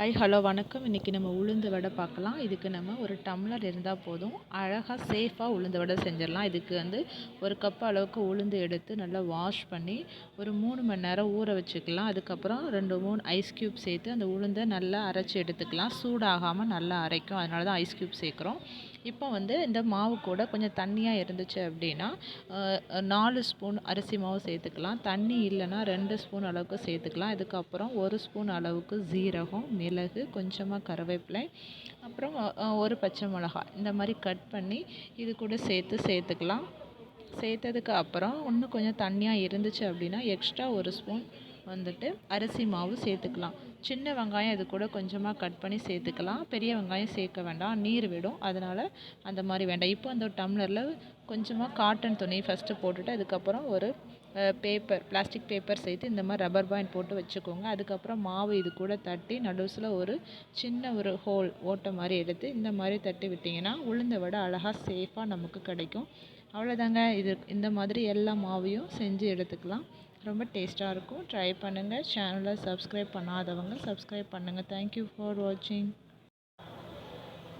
Hi hello வணக்கம். இன்றைக்கி நம்ம உளுந்து வடை பார்க்கலாம். இதுக்கு நம்ம ஒரு டம்ளர் இருந்தால் போதும். அழகாக சேஃபாக உளுந்து வடை செஞ்சிடலாம். இதுக்கு வந்து ஒரு கப் அளவுக்கு உளுந்து எடுத்து நல்லா வாஷ் பண்ணி ஒரு மூணு மணி நேரம் ஊற வச்சுக்கலாம். அதுக்கப்புறம் ரெண்டு மூணு ஐஸ் க்யூப் சேர்த்து அந்த உளுந்தை நல்லா அரைச்சி எடுத்துக்கலாம். சூடாகாமல் நல்லா அரைக்கும். அதனால தான் ஐஸ் க்யூப் சேர்க்குறோம். இப்போ வந்து இந்த மாவு கூட கொஞ்சம் தண்ணியாக இருந்துச்சு அப்படின்னா நாலு ஸ்பூன் அரிசி மாவு சேர்த்துக்கலாம். தண்ணி இல்லைன்னா ரெண்டு ஸ்பூன் அளவுக்கு சேர்த்துக்கலாம். இதுக்கப்புறம் ஒரு ஸ்பூன் அளவுக்கு ஜீரகம் மிளகு கொஞ்சமாக கருவேப்பிலை அப்புறம் ஒரு பச்சை மிளகா இந்த மாதிரி கட் பண்ணி இது கூட சேர்த்து சேர்த்துக்கலாம். சேர்த்ததுக்கு அப்புறம் இன்னும் கொஞ்சம் தண்ணியாக இருந்துச்சு அப்படின்னா எக்ஸ்ட்ரா ஒரு ஸ்பூன் வந்துட்டு அரிசி மாவு சேர்த்துக்கலாம். சின்ன வெங்காயம் இது கூட கொஞ்சமாக கட் பண்ணி சேர்த்துக்கலாம். பெரிய வெங்காயம் சேர்க்க வேண்டாம். நீர் விடும். அதனால் அந்த மாதிரி வேண்டாம். இப்போ அந்த டம்ளரில் கொஞ்சமாக காட்டன் துணி ஃபஸ்ட்டு போட்டுட்டு அதுக்கப்புறம் ஒரு பேப்பர் பிளாஸ்டிக் பேப்பர் சேர்த்து இந்த மாதிரி ரப்பர் பேண்ட் போட்டு வச்சுக்கோங்க. அதுக்கப்புறம் மாவு இது கூட தட்டி நடுஸில் ஒரு சின்ன ஒரு ஹோல் ஓட்டை மாதிரி எடுத்து இந்த மாதிரி தட்டி விட்டிங்கன்னா உளுந்த வடை அழகாக சேஃபாக நமக்கு கிடைக்கும். அவ்வளோதாங்க இது இந்த மாதிரி எல்லா மாவையும் செஞ்சு எடுத்துக்கலாம். ரொம்ப டேஸ்ட்டாக இருக்கும். ட்ரை பண்ணுங்கள் சேனலை சப்ஸ்கிரைப் பண்ணாதவங்க சப்ஸ்கிரைப் பண்ணுங்கள் தேங்க்யூ ஃபார் வாட்சிங்